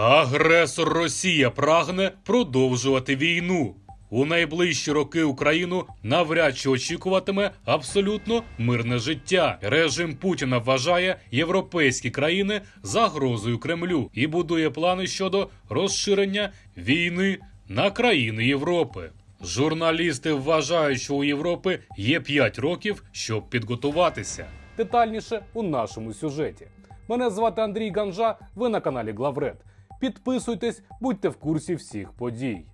Агресор Росія прагне продовжувати війну. У найближчі роки Україну навряд чи очікуватиме абсолютно мирне життя. Режим Путіна вважає європейські країни загрозою Кремлю і будує плани щодо розширення війни на країни Європи. Журналісти вважають, що у Європи є 5 років, щоб підготуватися. Детальніше у нашому сюжеті. Мене звати Андрій Ганжа. Ви на каналі Главред. Підписуйтесь, будьте в курсі всіх подій.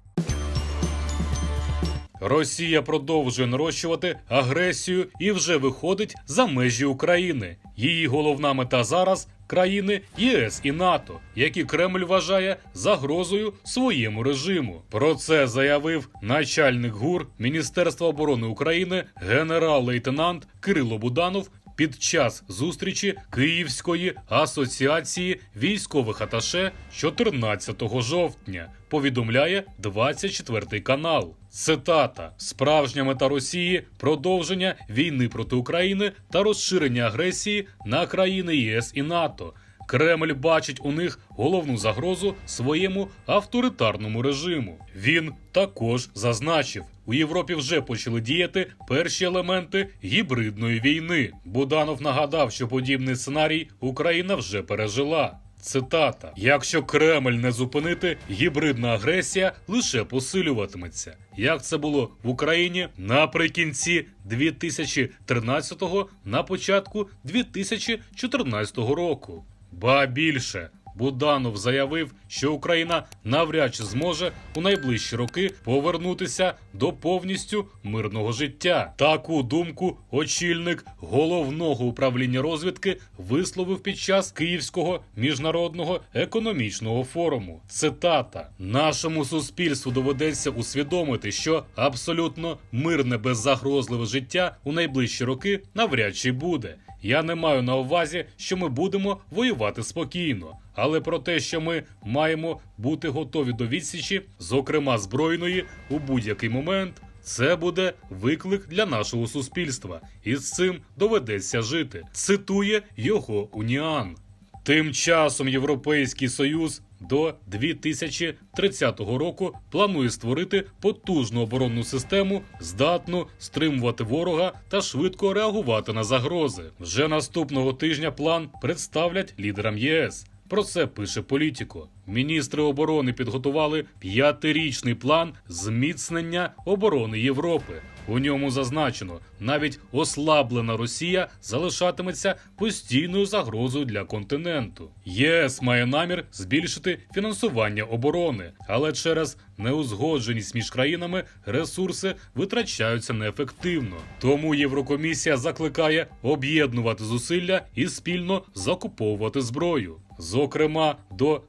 Росія продовжує нарощувати агресію і вже виходить за межі України. Її головна мета зараз країни ЄС і НАТО, які Кремль вважає загрозою своєму режиму. Про це заявив начальник ГУР Міністерства оборони України генерал-лейтенант Кирило Буданов під час зустрічі Київської асоціації військових аташе 14 жовтня. Повідомляє 24 канал. Цитата: справжня мета Росії продовження війни проти України та розширення агресії на країни ЄС і НАТО. Кремль бачить у них головну загрозу своєму авторитарному режиму. Він також зазначив, у Європі вже почали діяти перші елементи гібридної війни. Буданов нагадав, що подібний сценарій Україна вже пережила. Цитата: якщо Кремль не зупинити, гібридна агресія лише посилюватиметься. Як це було в Україні наприкінці 2013-го, на початку 2014 року. Ба більше. Буданов заявив, що Україна навряд чи зможе у найближчі роки повернутися до повністю мирного життя. Таку думку очільник головного управління розвідки висловив під час Київського міжнародного економічного форуму. Цитата: нашому суспільству доведеться усвідомити, що абсолютно мирне беззагрозливе життя у найближчі роки навряд чи буде. Я не маю на увазі, що ми будемо воювати спокійно, але про те, що ми маємо бути готові до відсічі, зокрема збройної, у будь-який момент. Це буде виклик для нашого суспільства, і з цим доведеться жити. Цитує його Уніан. Тим часом Європейський Союз до 2030 року планує створити потужну оборонну систему, здатну стримувати ворога та швидко реагувати на загрози. Вже наступного тижня план представлять лідерам ЄС. Про це пише Політіко. Міністри оборони підготували п'ятирічний план зміцнення оборони Європи. У ньому зазначено, навіть ослаблена Росія залишатиметься постійною загрозою для континенту. ЄС має намір збільшити фінансування оборони, але через неузгодженість між країнами ресурси витрачаються неефективно. Тому Єврокомісія закликає об'єднувати зусилля і спільно закуповувати зброю. Зокрема, до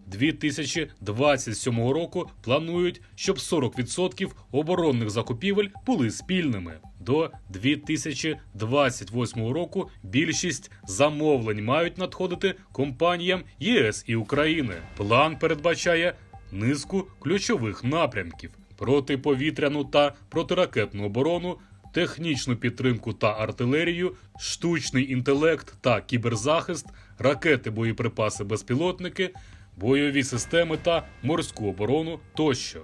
2027 року планують, щоб 40% оборонних закупівель були спільними. До 2028 року більшість замовлень мають надходити компаніям ЄС і України. План передбачає низку ключових напрямків: протиповітряну та протиракетну оборону, технічну підтримку та артилерію, штучний інтелект та кіберзахист, ракети, боєприпаси, безпілотники, бойові системи та морську оборону тощо.